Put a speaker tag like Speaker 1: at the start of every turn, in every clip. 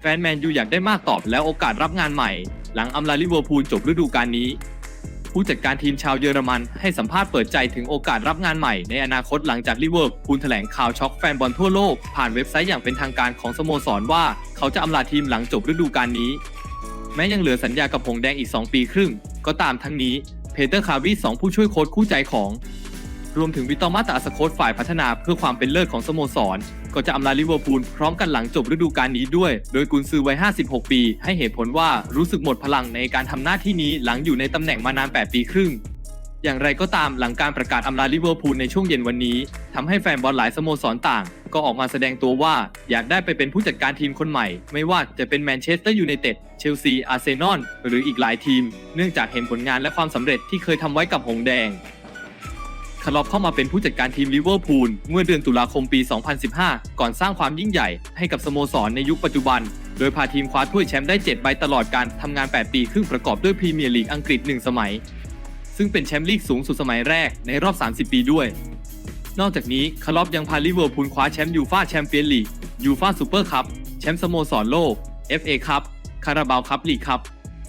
Speaker 1: แฟนแมนยูอยากได้มากตอบแล้วโอกาสรับงานใหม่ หลังอำลาลิเวอร์พูลจบฤดูกาลนี้ ผู้จัดการทีมชาวเยอรมันให้สัมภาษณ์เปิดใจถึงโอกาสรับงานใหม่ในอนาคตหลังจากลิเวอร์พูลแถลงข่าวช็อกแฟนบอลทั่วโลก ผ่านเว็บไซต์อย่างเป็นทางการของสโมสรว่าเขาจะอำลาทีมหลังจบฤดูกาลนี้ แม้ยังเหลือสัญญากับหงแดงอีก 2 ปีครึ่ง ก็ตามทั้งนี้เพเตอร์คาร์วิสสองผู้ช่วยโค้ชคู่ใจของรวมถึงวิตอมาตาสโคตฝ่ายพัฒนาเพื่อความเป็นเลิศของสโมสร ก็จะอำลาลิเวอร์พูลพร้อมกันหลังจบฤดูกาลนี้ด้วย โดยกุนซือวัย 56 ปี ให้เหตุผลว่ารู้สึกหมดพลังในการทำหน้าที่นี้หลังอยู่ในตำแหน่งมานาน 8 ปีครึ่ง อย่างไรก็ตามหลังการประกาศอำลาลิเวอร์พูลในช่วงเย็นวันนี้ทำให้แฟนบอลหลายสโมสรต่าง ก็ออกมาแสดงตัวว่าอยากได้ไปเป็นผู้จัดการทีมคนใหม่ ไม่ว่าจะเป็นแมนเชสเตอร์ยูไนเต็ดเชลซีอาร์เซนอลหรืออีกหลายทีม เนื่องจากเห็นผลงานและความสำเร็จที่เคยทำไว้กับหงแดง คาร์ลอฟเข้ามาเป็นผู้จัดการทีมลิเวอร์พูลเมื่อเดือนตุลาคมปี 2015 ก่อนสร้างความยิ่งใหญ่ให้กับสโมสรในยุคปัจจุบัน โดยพาทีมคว้าถ้วยแชมป์ได้ 7 ใบตลอดการทำงาน 8 ปีครึ่งประกอบด้วยพรีเมียร์ลีกอังกฤษ 1 สมัย ซึ่งเป็นแชมป์ลีกสูงสุดสมัยแรกในรอบ 30 ปีด้วย นอกจากนี้คาร์ลอฟยังพาลิเวอร์พูลคว้าแชมป์ยูฟาแชมเปี้ยนลีกยูฟาซูเปอร์คัพแชมป์สโมสรโลก FA คัพคาราบาวคัพลีกคัพ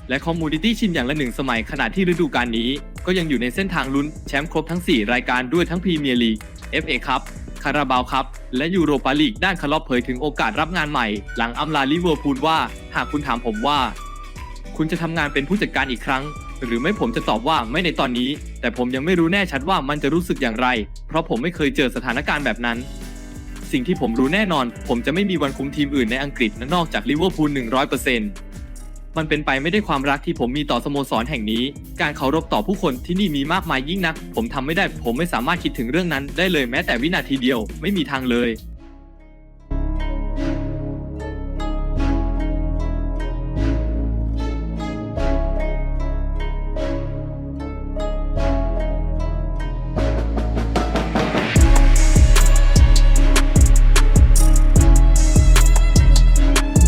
Speaker 1: และคอมมูนิตี้ชินอย่างละหนึ่งสมัยขณะที่ฤดูกาลนี้ ก็ยังอยู่ในเส้นทางลุ้นแชมป์ครบทั้ง 4 รายการด้วยทั้งพรีเมียร์ลีก FA คัพคาราบาวคัพและยูโรปาลีกด้านคาร์ลอฟเผยถึงโอกาสรับงานใหม่ หลังอำลาลิเวอร์พูลว่า หากคุณถามผมว่า คุณจะทำงานเป็นผู้จัดการอีกครั้ง หรือไม่ผมจะตอบว่าไม่ในตอนนี้ แต่ผมยังไม่รู้แน่ชัดว่ามันจะรู้สึกอย่างไร เพราะผมไม่เคยเจอสถานการณ์แบบนั้น สิ่งที่ผมรู้แน่นอน ผมจะไม่มีวันคุมทีมอื่นในอังกฤษนอกจากลิเวอร์พูล100% มันเป็นไปไม่ได้ความรักที่ผมมีต่อสโมสรแห่งนี้ การเคารพต่อผู้คนที่นี่มีมากมายยิ่งนัก ผมทำไม่ได้ ผมไม่สามารถคิดถึงเรื่องนั้นได้เลยแม้แต่วินาทีเดียว ไม่มีทางเลย